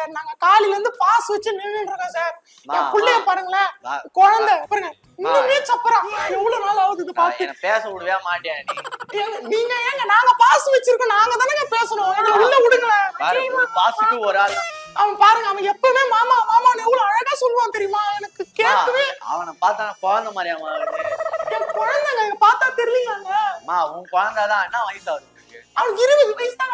Sir. நாங்க காலையில இருந்து பாஸ் வச்சு நின்னுட்டு இருக்கோம் சார். என் புள்ளைய. பாருங்களேன். குழந்தை. பாருங்க. இன்னுமே சப்பரா. எவ்வளவு நாள் ஆகுது இது பார்த்து? பேச விடவே ஏங்க, நீங்க ஏங்க நாங்க பாஸ் வச்சிருக்கோம். நாங்க தானங்க பேசணும். உள்ள விடுங்களேன். பாரு ஒரு ஆள். அவன் பாருங்க அவன் எப்பவுமே மாமா மாமான்னு எவ்வளவு அழகா சொல்லுவான் தெரியுமா? எனக்கு கேட்கவே அவனை பார்த்தா குழந்தை மாதிரியா அவனுக்கு என் குழந்தைங்க பார்த்தா தெரியலங்க உன் குழந்தை தான் என்ன வயசு அவனுக்கு இருபது வயசு தான்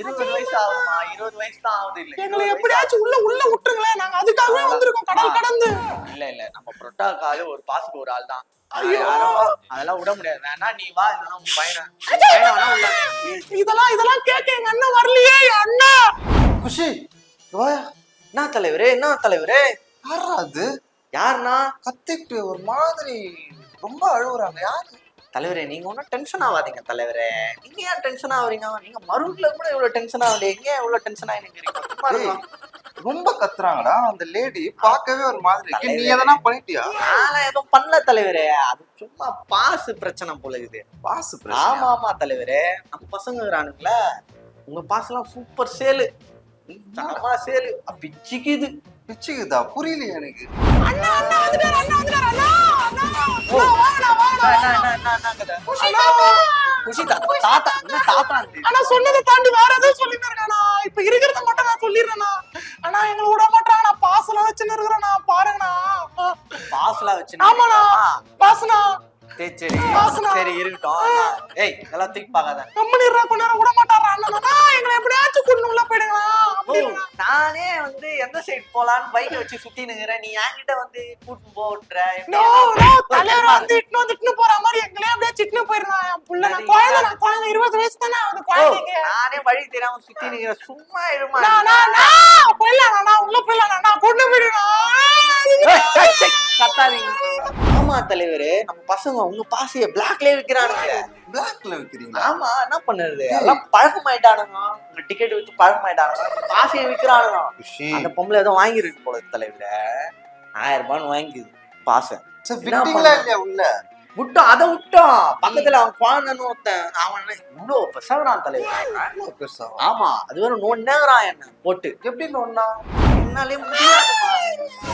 இருபது வயசு ஆகுதுமா இருபது வயசு தான் ஆகுது. இல்ல எங்களை எப்படியாச்சும் உள்ள உள்ள விட்டுருங்களேன். நாங்க அதுக்காகவே வந்திருக்கோம் கடல் கடந்து. இல்ல இல்ல நம்ம புரோட்டாக்காக ஒரு பாசுக்கு ஒரு ஆள் தான். ஐயோ. அதெல்லாம் விட முடியாது. வேணா நீ வா இல்லைன்னா உன் பையனை. இதெல்லாம் இதெல்லாம் கேட்க எங்க அண்ணன் வரலையே அண்ணா. குஷி என்ன தலைவரே என்ன தலைவரே? யாரா அது? யாருன்னா கத்திட்டு ஒரு மாதிரி ரொம்ப அழுகுறாங்க யாரு? தலைவரே நீங்க ஒன்றும் டென்ஷன் ஆகாதீங்க தலைவரே. நீங்க ஏன் டென்ஷன் ஆகுறீங்க? நீங்க மருந்துல கூட இவ்வளவு டென்ஷன் ஆகல எங்க இவ்வளவு டென்ஷன் இருக்கலாம். ரொம்ப கத்துறாங்கடா அந்த லேடி பார்க்கவே ஒரு மாதிரி நீ எதனா பண்ணிட்டியா? நான்லாம் எதுவும் பண்ணல தலைவரே. அது சும்மா பாசு பிரச்சனை போல இது பாசு ஆமா ஆமா தலைவரே. நம்ம பசங்க இருக்கிறானுங்களே. உங்க பாசெல்லாம் சூப்பர் சேலு. தரமா சேலு. பிச்சுக்குது. பிச்சுக்குதா? புரியலையே எனக்கு. அண்ணா அண்ணா வந்துட்டாரு அண்ணா வந்துட்டாரு அண்ணா அண்ணா அண்ணா, வாங்கடா வாங்கடா என்ன, என்ன, என்ன, என்ன கதை? அண்ணா குஷி தாத்தா தாத்தா? ஆனா சொன்னதை தாண்டி வேற எதுவும் சொல்லிட்டு இருக்கானா இப்ப இருக்கிறத மட்டும் நான் சொல்லிடுறேண்ணா அண்ணா எங்களை விட மாட்டாங்கண்ணா. பாசெல்லாம் வச்சுன்னு இருக்கிறேண்ணா. பாருங்கண்ணா. பாஸ்லாம் வச்சு ஆமாண்ணா. பாசனா. சரி சரி. சரி இருக்கட்டும். ஏய் தூக்கி பார்க்காத. கம்பெனிடுறா கொஞ்ச நேரம் விட மாட்டாரா அண்ணா? எங்களை எப்படியாச்சும் உள்ள போயிடுங்களா? நானே வந்து எந்த சைடு போலான்னு பைக்கை வச்சு சுத்தி நிக்கிறேன் நீ என்கிட்ட வந்து கூட்டு போட்டுற தலைவர் வந்து இட்டுன்னு வந்து இட்டுன்னு போற மாதிரி எங்களே அப்படியே சிட்டுன்னு போயிடுறான் என் புள்ள நான் குழந்தை நான் குழந்தை இருபது வயசு தானே ஆகுது குழந்தைக்கு. நானே வழி தெரியாம சுத்தி நிக்கிறேன் சும்மா இருமா போயிடலாம் நான் உள்ள போயிடலாம் நான் கொண்டு போயிடுறேன் கத்தாதீங்க. ஆமா தலைவரே நம்ம பசங்க உங்க பாசைய பிளாக்லயே விக்கிறானுங்க. பிளாக்ல வைக்கிறீங்களா? ஆமா என்ன பண்ணுறது? எல்லாம் பழக்கமாயிட்டானுங்க உங்க டிக்கெட் வித்து பழக்கமாயிட்டானுங்க பாசைய விக்கிறானுங்க. அந்த பொம்பளை ஏதோ வாங்கிருக்கு போல தலைவரே. ஆயிரம் ரூபான்னு வாங்கிக்குது பாசை. சரி என்ன விட்டீங்களா பண்ண? இல்லையா உள்ள? விட்டோம் அதை விட்டோம் பக்கத்துல அவன் குழந்தைன்னு ஒருத்தன் அவன் இவ்வளோ பெசவரான் தலைவர். பெருசா ஆமா அது வேற நோண்டாங்கிறான் என்ன போட்டு. எப்படி ஒன்னா என்னாலே முடியாதுமா.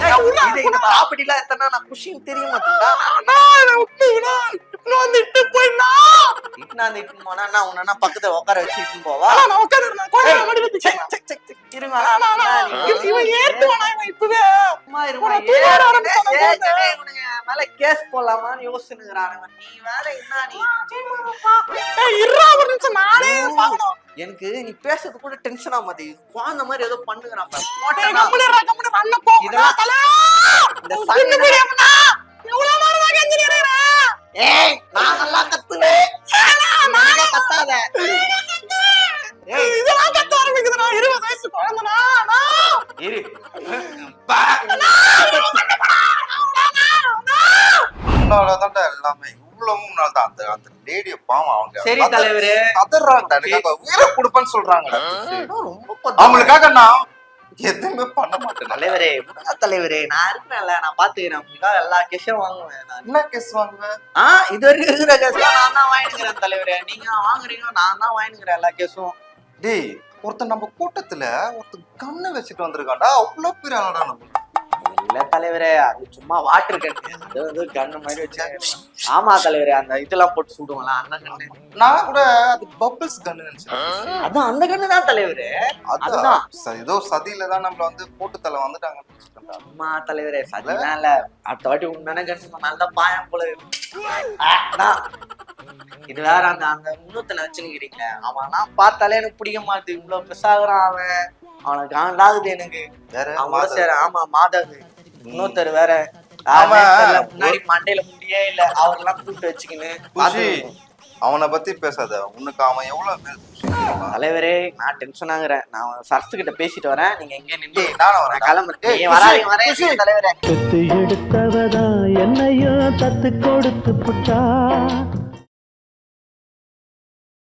ஏய், இது இந்த ப்ராப்பர்ட்டி எல்லாம் எத்தனை நான் குஷின்னு தெரிய இட்டு போயிடா அந்த இட்டுன்னு போனா நான் உன்ன பக்கத்துல உட்கார வச்சு போவா? நான் செக். இருங்க நான் இவன் ஏத்துவானா இவன் இப்பவே? மேல கேஸ் போடலாமான்னு யோசிச்சுனுங்கிறானுங்க நீ வேற என்ன நீ? இருடா ஒரு நிமிஷம் நானே பார்க்கணும். எனக்கு நீ பேசுறது கூட டென்ஷன் ஆக மாட்டேங்குது. குழந்தை மாதிரி ஏதோ பண்ணுங்கிறான் பாரு. ஏய், நான் நல்லா கத்துவேன் கத்தாத இதெல்லாம் கத்த ஆரம்பிக்குதுடா, இருபது வயசு குழந்தைடா, அண்ணா. இரு உன்னாலதான்டா எல்லாமே இவ்வளவும் நாள் தான் அந்த அந்த லேடிய பாவம் அவங்க சரி தலைவரே. அதர்றாங்க எனக்கு உயிரை கொடுப்பேன்னு சொல்றாங்க. ரொம்ப அவங்களுக்காக நான் எதுவுமே பண்ண மாட்டேன். தலைவரே முருகா தலைவரே? நான் இருக்கிறேன்ல நான் பாத்துக்கிறேன். உங்களுக்காக எல்லா கேஷும் வாங்குவேன் நான். என்ன கேஸ் வாங்க ஆ இது வரைக்கும் இருக்கிற கேஸ் நான் தான் வாங்கிக்கிறேன் தலைவரே. நீங்க வாங்குறீங்க நான் தான் வாங்கிக்கிறேன் எல்லா கேஸும் டேய் ஒருத்தன் நம்ம கூட்டத்துல ஒருத்தன் கண்ணு வச்சுட்டு வந்திருக்கான்டா. அவ்வளவு பெரிய ஆளடா நம்ம இல்ல தலைவரே அது சும்மா வாட்டர் கண்ணு அது வந்து கண்ணு மாதிரி வச்சு. ஆமா தலைவரே அந்த இதெல்லாம் போட்டு சுடுவாங்களா அந்த கண்ணு. நான் கூட அது பபிள்ஸ் கன்னு நினைச்சேன். அதான் அந்த கண்ணு தான் தலைவரே. அதுதான். ஏதோ சதியில தான் நம்மள வந்து போட்டு தலை நினைச்சிட்டேன்டா. அம்மா தலைவரே சதிலாம் இல்ல அடுத்த வாட்டி உண்மையான கண்ணு நல்லா பாயம் போல. இது வேற அந்த அந்த இன்னொருத்தனை வச்சுக்கிறீங்களே அவனா பார்த்தாலே எனக்கு பிடிக்க மாட்டுது. இவ்வளவு பெருசாகிறான் அவன். அவனுக்கு காண்டாகுது எனக்கு. வேற மாதம். சரி ஆமா மாதாது இன்னொருத்தர் வேற. முன்னாடி மண்டையில முடியே இல்ல. அவரெல்லாம் கூப்பிட்டு வச்சுக்கின்னு. அவனை பத்தி பேசாத. உனக்கு அவன் எவ்வளவு? தலைவரே நான் டென்ஷன் ஆகுறேன். நான் சரசு கிட்ட பேசிட்டு வரேன். நீங்க எங்க நின்று நான் வரேன். கிளம்புறேன். வராதீங்க வரேன். தலைவரே. எடுத்தவதா என்னையும் தத்து கொடுத்து புட்டா?